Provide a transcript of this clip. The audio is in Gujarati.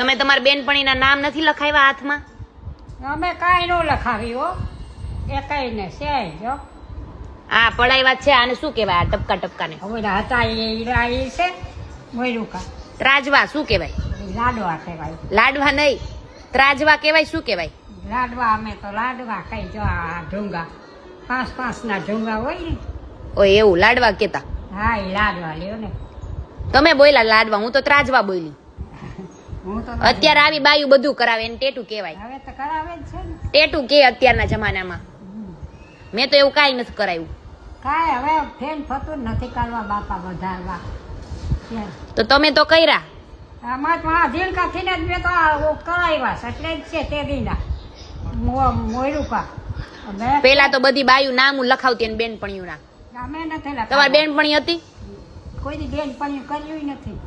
તમે તમારા બેનપણીના નામ નથી લખાવ્યા હાથમાં? અમે કાંઈ ન લખાવી હો. એ કઈ ને છે જો આ પડાવ્યા છે આને શું કહેવાય આ ટપકા ટપકાને? હવે હતા એ ઈરા એ છે મોયરુકા ત્રાજવા શું કહેવાય? લાડવા કહેવાય. લાડવા નહીં ત્રાજવા કહેવાય શું કહેવાય? લાડવા અમે તો લાડવા કઈ જો આ ઢુંગા પાંચ પાંચ ના ઢુંગા હોય ને. ઓ એવું લાડવા કેતા હા એ લાડવા લ્યો ને. તમે બોલ્યા લાડવા હું તો ત્રાજવા બોલી અત્યારે આવી બાયું બધું કરાવે એને ટેટુ કહેવાય. હવે તો કરાવે જ છે ને. ટેટુ કે અત્યારના જમાનામાં. મેં તો એવું કાંઈ નથી કરાયું. કાંઈ હવે ફેન ફતું નથી કરવા બાપા વધારવા. તો તમે તો કર્યા. આમાં તો આ ઝીણકાથી ને જ મેં તો કરાવ્યા એટલે જ છે તે દીના. મોયરુકા કા. પેલા તો બધી બાયું નામું લખાવતી અને બેનપણીઓ ના તમારે બેનપણી હતી? કોઈ બેનપણી બેન કર્યું નથી.